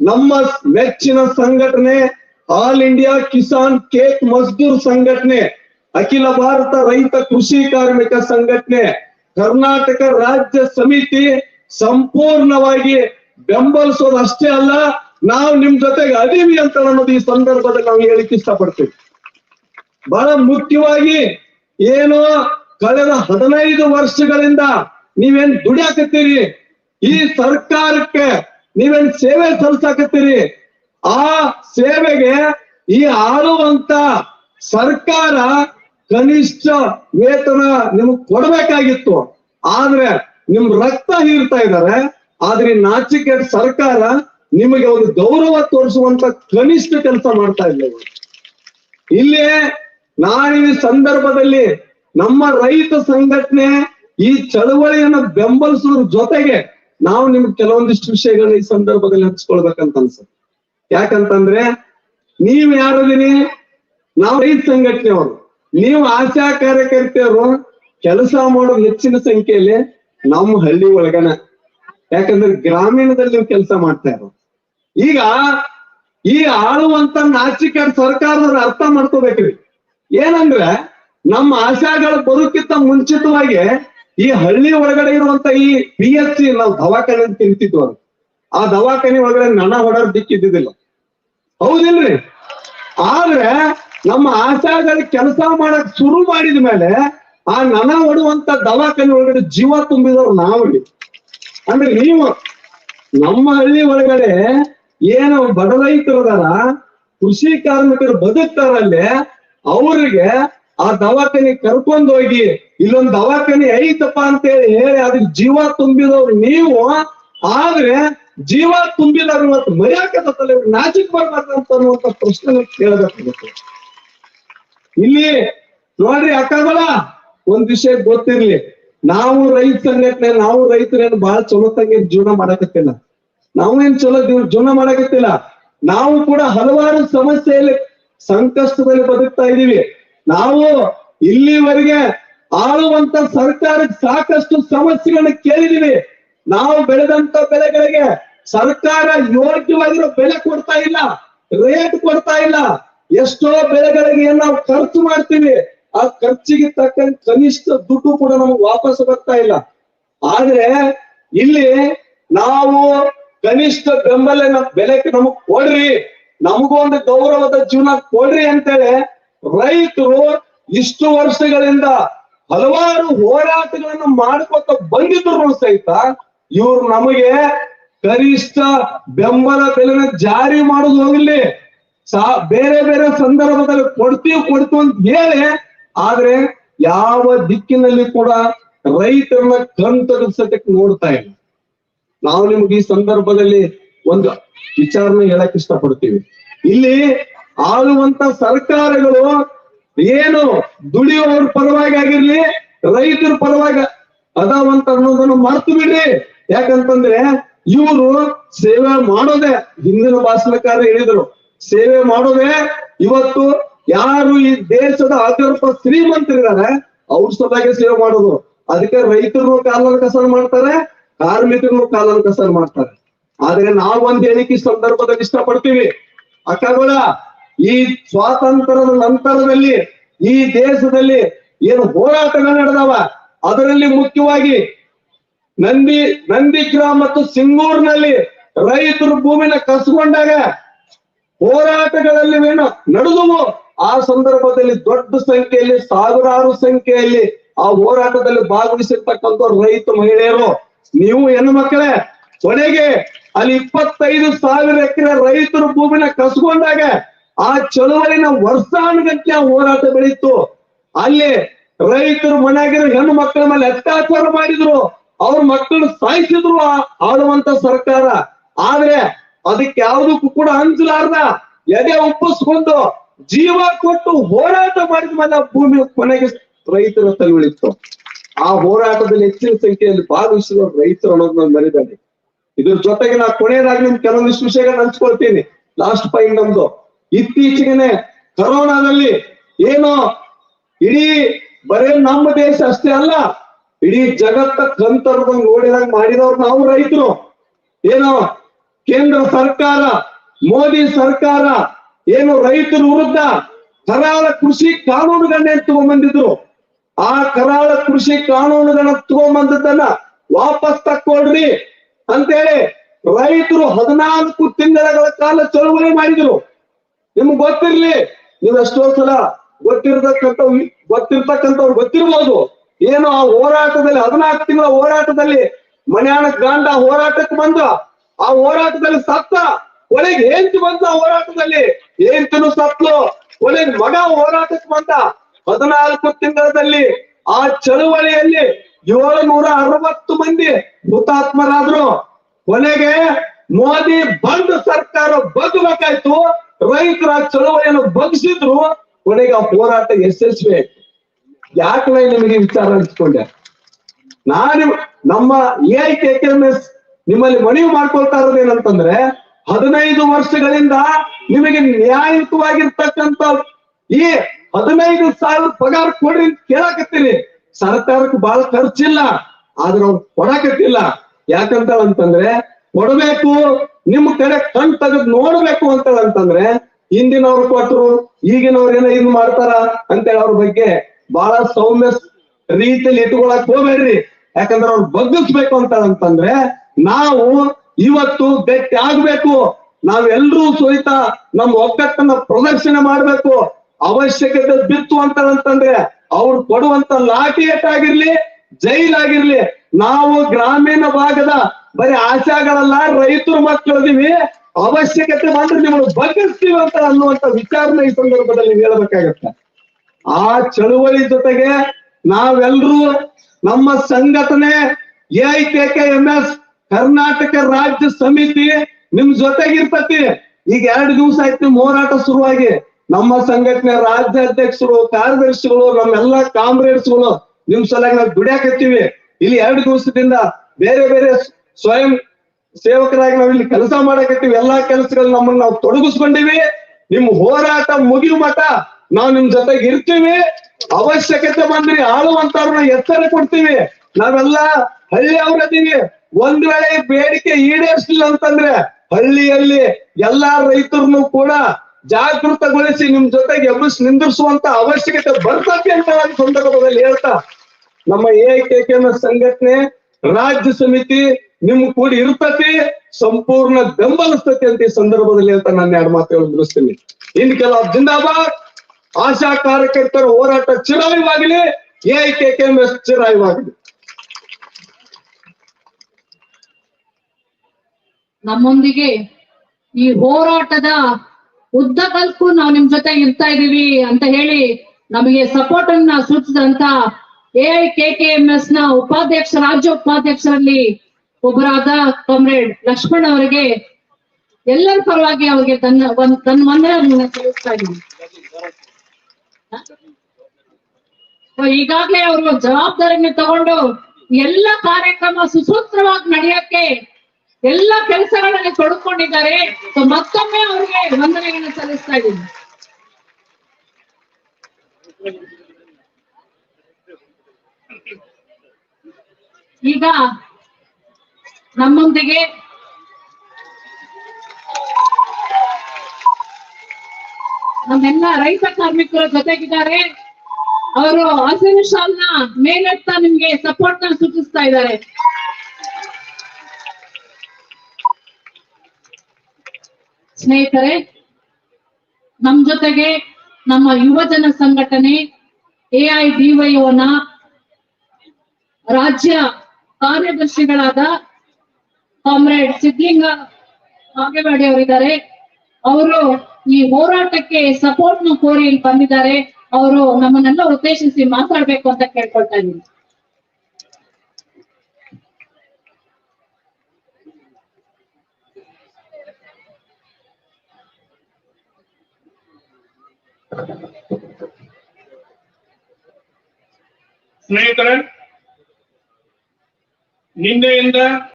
ನಮ್ಮ ಮೆಚ್ಚಿನ ಸಂಘಟನೆ ಆಲ್ ಇಂಡಿಯಾ ಕಿಸಾನ್ ಕೇಕ್ ಮಜ್ದೂರ್ ಸಂಘಟನೆ, ಅಖಿಲ ಭಾರತ ರೈತ ಕೃಷಿ ಕಾರ್ಮಿಕ ಸಂಘಟನೆ, ಕರ್ನಾಟಕ ರಾಜ್ಯ ಸಮಿತಿ ಸಂಪೂರ್ಣವಾಗಿ ಬೆಂಬಲಿಸೋದು ಅಷ್ಟೇ ಅಲ್ಲ, ನಾವು ನಿಮ್ ಜೊತೆಗೆ ಅದೀವಿ ಅಂತ ಅನ್ನೋದು ಈ ಸಂದರ್ಭದಲ್ಲಿ ನಾವು ಹೇಳಿಕ್ ಇಷ್ಟಪಡ್ತೀವಿ. ಬಹಳ ಮುಖ್ಯವಾಗಿ ಏನೋ ಕಳೆದ ಹದಿನೈದು ವರ್ಷಗಳಿಂದ ನೀವೇನ್ ದುಡಿಯಾಕತ್ತೀರಿ? ಈ ಸರ್ಕಾರಕ್ಕೆ ನೀವೇನ್ ಸೇವೆ ಸಲ್ಸಾಕತ್ತೀರಿ ಆ ಸೇವೆಗೆ ಈ ಆಳುವಂತ ಸರ್ಕಾರ ಕನಿಷ್ಠ ವೇತನ ನಿಮಗ್ ಕೊಡ್ಬೇಕಾಗಿತ್ತು. ಆದ್ರೆ ನಿಮ್ ರಕ್ತ ಹೀರ್ತಾ ಇದಾರೆ. ಆದ್ರೆ ಈ ನಾಚಿಕೆಟ್ ಸರ್ಕಾರ ನಿಮಗೆ ಒಂದು ಗೌರವ ತೋರಿಸುವಂತ ಕನಿಷ್ಠ ಕೆಲಸ ಮಾಡ್ತಾ ಇದ್ದೇವೆ ಇಲ್ಲಿ ಈ ಸಂದರ್ಭದಲ್ಲಿ ನಮ್ಮ ರೈತ ಸಂಘಟನೆ ಈ ಚಳವಳಿಯನ್ನು ಬೆಂಬಲಿಸೋದ್ರ ಜೊತೆಗೆ ನಾವು ನಿಮ್ಗೆ ಕೆಲವೊಂದಿಷ್ಟು ವಿಷಯಗಳನ್ನ ಈ ಸಂದರ್ಭದಲ್ಲಿ ಹಂಚ್ಕೊಳ್ಬೇಕಂತ ಅನ್ಸುತ್ತೆ. ಯಾಕಂತಂದ್ರೆ ನೀವ್ ಯಾರದಿರಿ? ನಾವು ರೈತ ಸಂಘಟನೆಯವರು. ನೀವು ಆಶಾ ಕಾರ್ಯಕರ್ತೆಯರು ಕೆಲಸ ಮಾಡೋ ಹೆಚ್ಚಿನ ಸಂಖ್ಯೆಯಲ್ಲಿ ನಮ್ಮ ಹಳ್ಳಿ ಒಳಗನ. ಯಾಕಂದ್ರೆ ಗ್ರಾಮೀಣದಲ್ಲಿ ನೀವು ಕೆಲಸ ಮಾಡ್ತಾ ಇರೋ ಈಗ ಈ ಆಳುವಂತ ನಾಚಿಕ ಸರ್ಕಾರದವ್ರು ಅರ್ಥ ಮಾಡ್ಕೋಬೇಕ್ರಿ. ಏನಂದ್ರೆ ನಮ್ಮ ಆಶಾಗಳು ಬರೋಕ್ಕಿಂತ ಮುಂಚಿತವಾಗಿ ಈ ಹಳ್ಳಿ ಒಳಗಡೆ ಇರುವಂತ ಈ ಪಿ ಎಚ್ ಸಿ ನಾವು ದವಾಖಾನೆ ಅಂತ ತಿಂತಿದ್ವು. ಆ ದವಾಖಾನೆ ಒಳಗಡೆ ನನ ಹೊಡರ್ ದಿಕ್ಕಿದ್ದಿದ್ದಿಲ್ಲ ಹೌದಿಲ್ರಿ? ಆದ್ರೆ ನಮ್ಮ ಆಶಾಗಳ ಕೆಲಸ ಮಾಡಕ್ ಶುರು ಮಾಡಿದ ಮೇಲೆ ಆ ನನ ಹೊಡುವಂತ ದವಾಖಾನೆ ಒಳಗಡೆ ಜೀವ ತುಂಬಿದವ್ರು ನಾವ್ರಿ ಅಂದ್ರೆ ನೀವು ನಮ್ಮ ಹಳ್ಳಿ ಒಳಗಡೆ ಏನು ಬಡ ಕೃಷಿ ಕಾರ್ಮಿಕರು ಬದುಕ್ತಾರಲ್ಲೇ, ಅವ್ರಿಗೆ ಆ ದವಾಖಾನೆ ಕರ್ಕೊಂಡ್ ಹೋಗಿ ಇಲ್ಲೊಂದ್ ದವಾಖಾನೆ ಐತಪ್ಪ ಅಂತ ಹೇಳಿ ಹೇಳಿ ಅದಕ್ಕೆ ಜೀವ ತುಂಬಿದವ್ರು ನೀವು, ಆದ್ರೆ ಜೀವ ತುಂಬಿದವ್ರು ಇವತ್ತು ಮರ್ಯಾಕತ್ತಲ್ಲ ನಾಚಿಕ್ ಬರ್ಬಾರ್ದಂತ ಅನ್ನುವಂತ ಪ್ರಶ್ನೆ ಕೇಳಬೇಕಾಗುತ್ತೆ. ಇಲ್ಲಿ ನೋಡ್ರಿ ಅಕ್ಕಗಳ ಒಂದ್ ವಿಷಯ ಗೊತ್ತಿರ್ಲಿ. ನಾವು ರೈತ ಸಂಘಟನೆ, ನಾವು ರೈತರೇನು ಬಹಳ ಚಲೋ ತಂಗಿ ಜೀವನ ಮಾಡಕತ್ತಿಲ್ಲ. ನಾವು ಏನ್ ಚಲೋ ಜೀವ- ಜೀವನ ಮಾಡಕತ್ತಿಲ್ಲ. ನಾವು ಕೂಡ ಹಲವಾರು ಸಮಸ್ಯೆಯಲ್ಲಿ ಸಂಕಷ್ಟದಲ್ಲಿ ಬದುಕ್ತಾ ಇದೀವಿ. ನಾವು ಇಲ್ಲಿವರೆಗೆ ಆಳುವಂತ ಸರ್ಕಾರಕ್ಕೆ ಸಾಕಷ್ಟು ಸಮಸ್ಯೆಗಳನ್ನ ಕೇಳಿದೀವಿ. ನಾವು ಬೆಳೆದಂತ ಬೆಳೆಗಳಿಗೆ ಸರ್ಕಾರ ಯೋಗ್ಯವಾಗಿರೋ ಬೆಲೆ ಕೊಡ್ತಾ ಇಲ್ಲ, ರೇಟ್ ಕೊಡ್ತಾ ಇಲ್ಲ. ಎಷ್ಟೋ ಬೆಳೆಗಳಿಗೆ ನಾವು ಖರ್ಚು ಮಾಡ್ತೀವಿ, ಆ ಖರ್ಚಿಗೆ ತಕ್ಕಂತ ಕನಿಷ್ಠ ದುಡ್ಡು ಕೂಡ ನಮಗೆ ವಾಪಸ್ ಬರ್ತಾ ಇಲ್ಲ. ಆದ್ರೆ ಇಲ್ಲಿ ನಾವು ಕನಿಷ್ಠ ಬೆಂಬಲ ಬೆಲೆಗೆ ನಮಗ್ ಕೊಡ್ರಿ, ನಮಗೂ ಒಂದು ಗೌರವದ ಜೀವನ ಕೊಡ್ರಿ ಅಂತೇಳಿ ರೈತರು ಇಷ್ಟು ವರ್ಷಗಳಿಂದ ಹಲವಾರು ಹೋರಾಟಗಳನ್ನು ಮಾಡ್ಕೊತ ಬಂದಿದ್ರು ಸಹಿತ ಇವ್ರು ನಮಗೆ ಕನಿಷ್ಠ ಬೆಂಬಲ ಬೆಲೆನ ಜಾರಿ ಮಾಡೋದು ಹೋಗಿರ್ಲಿ ಬೇರೆ ಬೇರೆ ಸಂದರ್ಭದಲ್ಲಿ ಕೊಡ್ತೀವಿ ಕೊಡ್ತೀವಿ ಅಂತ ಹೇಳಿ, ಆದ್ರೆ ಯಾವ ದಿಕ್ಕಿನಲ್ಲಿ ಕೂಡ ರೈತರನ್ನ ಕಣ್ ತೆಗೆಸಕ್ಕೆ ನೋಡ್ತಾ ಇಲ್ಲ. ನಾವು ನಿಮ್ಗೆ ಈ ಸಂದರ್ಭದಲ್ಲಿ ಒಂದು ವಿಚಾರನ ಹೇಳಕ್ ಇಷ್ಟಪಡ್ತೀವಿ. ಇಲ್ಲಿ ಆಳುವಂತ ಸರ್ಕಾರಗಳು ಏನು ದುಡಿಯುವವ್ರ ಪರವಾಗಿ ಆಗಿರ್ಲಿ, ರೈತರ ಪರವಾಗಿ ಅದಾವಂತ ಅನ್ನೋದನ್ನು ಮರ್ತು ಬಿಡ್ರಿ. ಯಾಕಂತಂದ್ರೆ ಇವರು ಸೇವೆ ಮಾಡೋದೆ ಹಿಂದಿನ ಭಾಷಣಕಾರ ಹೇಳಿದ್ರು. ಸೇವೆ ಮಾಡೋದೆ ಇವತ್ತು ಯಾರು ಈ ದೇಶದ ಅತ್ಯಲ್ಪ ಶ್ರೀಮಂತರಿದ್ದಾರೆ ಅವ್ರ ಸದಾಗೆ ಸೇವೆ ಮಾಡೋದು. ಅದಕ್ಕೆ ರೈತರು ಕಾಲನ ಕಸರ ಮಾಡ್ತಾರೆ, ಕಾರ್ಮಿಕರು ಕಾಲನ ಕಸರ ಮಾಡ್ತಾರೆ. ಆದ್ರೆ ನಾವು ಒಂದ್ ಹೇಳಿಕೆ ಸಂದರ್ಭದಲ್ಲಿ ಇಷ್ಟಪಡ್ತೀವಿ. ಅಕ್ಕಗಳ ಈ ಸ್ವಾತಂತ್ರ್ಯದ ನಂತರದಲ್ಲಿ, ಈ ದೇಶದಲ್ಲಿ ಏನು ಹೋರಾಟಗಳು ನಡೆದವ, ಅದರಲ್ಲಿ ಮುಖ್ಯವಾಗಿ ನಂದಿ ನಂದಿಗ್ರಾಮ ಮತ್ತು ಸಿಂಗೂರ್ನಲ್ಲಿ ರೈತರು ಭೂಮಿನ ಕಸ್ಕೊಂಡಾಗ ಹೋರಾಟಗಳಲ್ಲಿ ಏನು ನಡೆದವು. ಆ ಸಂದರ್ಭದಲ್ಲಿ ದೊಡ್ಡ ಸಂಖ್ಯೆಯಲ್ಲಿ, ಸಾವಿರಾರು ಸಂಖ್ಯೆಯಲ್ಲಿ ಆ ಹೋರಾಟದಲ್ಲಿ ಭಾಗವಹಿಸಿರ್ತಕ್ಕಂಥ ರೈತ ಮಹಿಳೆಯರು. ನೀವು ಹೆಣ್ಣು ಮಕ್ಕಳೇ ಕೊನೆಗೆ ಅಲ್ಲಿ ಇಪ್ಪತ್ತೈದು ಸಾವಿರ ಎಕರೆ ರೈತರು ಭೂಮಿನ ಕಸ್ಕೊಂಡಾಗ ಆ ಚಳುವಳಿನ ವರ್ಷಾನುಗಟ್ಲೆ ಹೋರಾಟ ಬೆಳೀತು. ಅಲ್ಲಿ ರೈತರು ಮನೆಯಾಗಿರೋ ಹೆಣ್ಣು ಮಕ್ಕಳ ಮೇಲೆ ಅತ್ಯಾಚಾರ ಮಾಡಿದ್ರು. ಅವ್ರ ಮಕ್ಕಳು ಸಾಯಿಸಿದ್ರು ಆಳುವಂತ ಸರ್ಕಾರ. ಆದ್ರೆ ಅದಕ್ಕೆ ಯಾವುದಕ್ಕೂ ಕೂಡ ಹಂಚಲಾರ್ದ ಎದೆ ಒಪ್ಪಿಸ್ಕೊಂಡು ಜೀವ ಕೊಟ್ಟು ಹೋರಾಟ ಮಾಡಿದ ಮೇಲೆ ಭೂಮಿ ಕೊನೆಗೆ ರೈತರ ತಲುವಳಿತ್ತು ಆ ಹೋರಾಟದಲ್ಲಿ ಹೆಚ್ಚಿನ ಸಂಖ್ಯೆಯಲ್ಲಿ ಭಾಗವಹಿಸಿದ ರೈತರು ಅನ್ನೋದು ನಾನು ಮರಿಬೇಡಿ. ಇದ್ರ ಜೊತೆಗೆ ನಾ ಕೊನೆಯದಾಗಿ ನಿಮ್ ಕೆಲವೊಂದಿಷ್ಟು ವಿಷಯಗಳನ್ನ ಹಂಚ್ಕೊಳ್ತೀನಿ. ಲಾಸ್ಟ್ ಪಾಯಿಂಟ್ ನಮ್ದು. ಇತ್ತೀಚೆಗೆನೆ ಕರೋನಾದಲ್ಲಿ ಏನೋ ಇಡೀ ಬರೇ ನಮ್ಮ ದೇಶ ಅಷ್ಟೇ ಅಲ್ಲ, ಇಡೀ ಜಗತ್ತ ಕಂತರದ ನೋಡಿದಾಗ ಮಾಡಿದವ್ರು ನಾವು ರೈತರು. ಏನೋ ಕೇಂದ್ರ ಸರ್ಕಾರ, ಮೋದಿ ಸರ್ಕಾರ, ಏನು ರೈತರ ವಿರುದ್ಧ ಕರಾಳ ಕೃಷಿ ಕಾನೂನುಗಳನ್ನೇ ತಗೊಂಡ್ಬಂದಿದ್ರು ಆ ಕರಾಳ ಕೃಷಿ ಕಾನೂನುಗಳನ್ನ ತಗೊಂಡ್ಬಂದದ್ದನ್ನ ವಾಪಸ್ ತಕ್ಕೊಳ್ರಿ ಅಂತೇಳಿ ರೈತರು ಹದಿನಾಲ್ಕು ತಿಂಗಳ ಕಾಲ ಚಳುವಳಿ ಮಾಡಿದ್ರು. ನಿಮ್ಗೆ ಗೊತ್ತಿರ್ಲಿ, ನೀವು ಎಷ್ಟೋ ಸಲ ಗೊತ್ತಿರತಕ್ಕಂಥ ಗೊತ್ತಿರ್ತಕ್ಕಂಥವ್ರು ಗೊತ್ತಿರ್ಬೋದು. ಏನು ಆ ಹೋರಾಟದಲ್ಲಿ, ಹದಿನಾಲ್ಕು ತಿಂಗಳ ಹೋರಾಟದಲ್ಲಿ ಮನೆಯಾಣ ಗಂಡ ಹೋರಾಟಕ್ಕೆ ಬಂದ. ಆ ಹೋರಾಟದಲ್ಲಿ ಸತ್ತ ಕೊನೆಗೆ ಹೆಂಚು ಬಂದ ಹೋರಾಟದಲ್ಲಿ. ಹೆಂಚನು ಸತ್ತು ಕೊನೆಗೆ ಮಗ ಹೋರಾಟಕ್ಕೆ ಬಂದ. ಹದಿನಾಲ್ಕು ತಿಂಗಳಲ್ಲಿ ಆ ಚಳುವಳಿಯಲ್ಲಿ ಏಳುನೂರ ಅರವತ್ತು ಮಂದಿ ಹುತಾತ್ಮರಾದ್ರು. ಕೊನೆಗೆ ಮೋದಿ ಬಂದ್ ಸರ್ಕಾರ ಬಗ್ಬೇಕಾಯ್ತು ರೈತರ ಚಳುವಳಿಯನ್ನು ಬಗ್ಸಿದ್ರು ಕೊನೆಗೆ ಆ ಹೋರಾಟ ಯಶಸ್ವಿ ಆಯ್ತು. ಯಾಕೆ ನಿಮಗೆ ವಿಚಾರ ಹಂಚ್ಕೊಂಡೆ ನಾನು ನಮ್ಮ ಎ ಐ ಕೆ ಎಸ್ ನಿಮ್ಮಲ್ಲಿ ಮನವಿ ಮಾಡ್ಕೊಳ್ತಾ ಇರೋದೇನಂತಂದ್ರೆ, ಹದಿನೈದು ವರ್ಷಗಳಿಂದ ನಿಮಗೆ ನ್ಯಾಯಯುತವಾಗಿರ್ತಕ್ಕಂಥ ಈ ಹದಿನೈದು ಸಾವಿರ ಪಗಾರ ಕೊಡ್ರಿ ಅಂತ ಕೇಳಕತ್ತೀನಿ. ಸರ್ಕಾರಕ್ಕೆ ಬಹಳ ಖರ್ಚಿಲ್ಲ, ಆದ್ರೆ ಅವ್ರು ಕೊಡಕತ್ತಿಲ್ಲ. ಯಾಕಂತ ಅಂತಂದ್ರೆ ಕೊಡಬೇಕು ನಿಮ್ ಕಡೆ ಕಣ್ ತೆಗೆದ್ ನೋಡ್ಬೇಕು ಅಂತ ಅಂತಂದ್ರೆ ಹಿಂದಿನವ್ರು ಕೊಟ್ರು, ಈಗಿನವ್ರು ಏನೋ ಇದು ಮಾಡ್ತಾರ ಅಂತೇಳಿ ಅವ್ರ ಬಗ್ಗೆ ಬಹಳ ಸೌಮ್ಯ ರೀತಿಯಲ್ಲಿ ಇಟ್ಕೊಳಕ್ ಹೋಗ್ಬೇಡ್ರಿ. ಯಾಕಂದ್ರೆ ಅವ್ರು ಬಗ್ಗಿಸ್ಬೇಕು ಅಂತ ಅಂತಂದ್ರೆ ನಾವು ಇವತ್ತು ಗಟ್ಟಿ ಆಗ್ಬೇಕು ನಾವೆಲ್ಲರೂ ಸಹಿತ ನಮ್ಮ ಒಗ್ಗಟ್ಟನ್ನ ಪ್ರದರ್ಶನ ಮಾಡ್ಬೇಕು. ಅವಶ್ಯಕತೆ ಬಿತ್ತು ಅಂತ ಅಂತಂದ್ರೆ ಅವ್ರು ಕೊಡುವಂತ ಲಾಠಿ ಆಗಿರ್ಲಿ ಜೈಲ್ ಆಗಿರ್ಲಿ ನಾವು ಗ್ರಾಮೀಣ ಭಾಗದ ಬರೀ ಆಶಾಗಳಲ್ಲ, ರೈತರು ಮಕ್ಕಳು ಇದೀವಿ ಅವಶ್ಯಕತೆ ಮಾತ್ರ ನಿಮ್ಮನ್ನು ಬಗ್ಗಿಸ್ತೀವಿ ಅಂತ ಅನ್ನುವಂತ ವಿಚಾರನ ಈ ಸಂದರ್ಭದಲ್ಲಿ ಹೇಳ್ಬೇಕಾಗತ್ತೆ. ಆ ಚಳುವಳಿ ಜೊತೆಗೆ ನಾವೆಲ್ಲರೂ ನಮ್ಮ ಸಂಘಟನೆ A K M S Karnataka ರಾಜ್ಯ ಸಮಿತಿ ನಿಮ್ ಜೊತೆಗಿರ್ತತಿ. ಈಗ ಎರಡು ದಿವಸ ಆಯ್ತು ಹೋರಾಟ ಶುರುವಾಗಿ. ನಮ್ಮ ಸಂಘಟನೆ ರಾಜ್ಯ ಅಧ್ಯಕ್ಷರು ಕಾರ್ಯದರ್ಶಿಗಳು, ನಮ್ಮೆಲ್ಲಾ ಕಾಮ್ರೇಡ್ಸ್ಗಳು ನಿಮ್ ಸಲುವಾಗಿ ನಾವು ದುಡಿಯಾಕತ್ತೀವಿ. ಇಲ್ಲಿ ಎರಡು ದಿವಸದಿಂದ ಬೇರೆ ಬೇರೆ ಸ್ವಯಂ ಸೇವಕರಾಗಿ ನಾವು ಇಲ್ಲಿ ಕೆಲಸ ಮಾಡಕತ್ತೀವಿ. ಎಲ್ಲಾ ಕೆಲಸಗಳು ನಮ್ಮನ್ನ ನಾವು ತೊಡಗಿಸ್ಕೊಂಡಿವಿ. ನಿಮ್ ಹೋರಾಟ ಮುಗಿಯು ಮಠ ನಾವು ನಿಮ್ ಜೊತೆಗೆ ಇರ್ತೀವಿ. ಅವಶ್ಯಕತೆ ಬಂದ್ರಿ ಆಳುವಂತವ್ರನ್ನ ಎತ್ತರ ಕೊಡ್ತೀವಿ. ನಾವೆಲ್ಲ ಹಳ್ಳಿ ಅವ್ರದೀವಿ. ಒಂದ್ ವೇಳೆ ಬೇಡಿಕೆ ಈಡೇರಿಸಲಿಲ್ಲ ಅಂತಂದ್ರೆ ಹಳ್ಳಿಯಲ್ಲಿ ಎಲ್ಲಾ ರೈತರನ್ನು ಕೂಡ ಜಾಗೃತಗೊಳಿಸಿ ನಿಮ್ ಜೊತೆಗೆ ಎಬ್ಬಿಸಿ ನಿಂದಿರಿಸುವಂತ ಅವಶ್ಯಕತೆ ಬರ್ತದೆ ಅಂತ ನಾನು ಸಂದರ್ಭದಲ್ಲಿ ಹೇಳ್ತಾ. ನಮ್ಮ ಎ ಸಂಘಟನೆ, ರಾಜ್ಯ ಸಮಿತಿ ನಿಮ್ ಕೂಡ ಇರ್ತತಿ, ಸಂಪೂರ್ಣ ಬೆಂಬಲಿಸ್ತತಿ ಅಂತ ಈ ಸಂದರ್ಭದಲ್ಲಿ ಅಂತ ನಾನು ಎರಡು ಮಾತುಗಳು ಮುಗಿಸ್ತೀನಿ. ಇನ್ ಕೆಲವು ಜಿಂದಾಬಾದ್, ಆಶಾ ಕಾರ್ಯಕರ್ತರ ಹೋರಾಟ ಚಿರಾಯವಾಗಲಿ, A K K M S ಚಿರಾಯವಾಗಲಿ. ನಮ್ಮೊಂದಿಗೆ ಈ ಹೋರಾಟದ ಉದ್ದಗಲ್ಕು ನಾವು ನಿಮ್ ಜೊತೆ ಇರ್ತಾ ಇದೀವಿ ಅಂತ ಹೇಳಿ ನಮಗೆ ಸಪೋರ್ಟ್ ಅನ್ನ ಸೂಚಿಸಿದಂತ ಎಐ ಕೆ ಕೆ ಎಂ ಎಸ್ನ ಉಪಾಧ್ಯಕ್ಷ ರಾಜ್ಯ ಉಪಾಧ್ಯಕ್ಷರಲ್ಲಿ ಒಬ್ಬರಾದ ಕಾಮ್ರೇಡ್ ಲಕ್ಷ್ಮಣ್ ಅವರಿಗೆ ಎಲ್ಲರ ಪರವಾಗಿ ಅವರಿಗೆ ತನ್ನ ಒಂದ್ ತನ್ನ ವಂದನ ಸಲ್ಲಿಸ್ತಾ ಇದ್ದೀನಿ. ಈಗಾಗ್ಲೇ ಅವರು ಜವಾಬ್ದಾರಿಯನ್ನು ತಗೊಂಡು ಎಲ್ಲ ಕಾರ್ಯಕ್ರಮ ಸುಸೂತ್ರವಾಗಿ ನಡೆಯಕ್ಕೆ ಎಲ್ಲ ಕೆಲಸಗಳಲ್ಲಿ ತೊಡ್ಕೊಂಡಿದ್ದಾರೆ. ಮತ್ತೊಮ್ಮೆ ಅವರಿಗೆ ವಂದನೆಗಳನ್ನ ಸಲ್ಲಿಸ್ತಾ ಇದ್ದೀನಿ. ಈಗ ನಮ್ಮೊಂದಿಗೆ ನಮ್ಮೆಲ್ಲ ರೈತ ಕಾರ್ಮಿಕರ ಜೊತೆಗಿದ್ದಾರೆ. ಅವರು ಹಸಿರು ಶಾಲ್ನ ಮೇಲೆತ್ತಾ ನಿಮ್ಗೆ ಸಪೋರ್ಟ್ನ ಸೂಚಿಸ್ತಾ ಇದ್ದಾರೆ. ಸ್ನೇಹಿತರೆ, ನಮ್ ಜೊತೆಗೆ ನಮ್ಮ ಯುವಜನ ಸಂಘಟನೆ ಎಐಡಿವೈ ಓನ ರಾಜ್ಯ ಕಾರ್ಯದರ್ಶಿಗಳಾದ ಕಾಮ್ರೇಡ್ ಸಿದ್ಲಿಂಗ ಹಾಗೇವಾಡಿ ಅವರಿದ್ದಾರೆ. ಅವರು ಈ ಹೋರಾಟಕ್ಕೆ ಸಪೋರ್ಟ್ನ ಕೋರಿ ಇಲ್ಲಿ ಬಂದಿದ್ದಾರೆ. ಅವರು ನಮ್ಮನ್ನೆಲ್ಲ ಉದ್ದೇಶಿಸಿ ಮಾತಾಡ್ಬೇಕು ಅಂತ ಕೇಳ್ಕೊಳ್ತಾ ಇದ್ದೀನಿ. ಸ್ನೇಹಿತರೆ ನಿನ್ನೆಯಿಂದ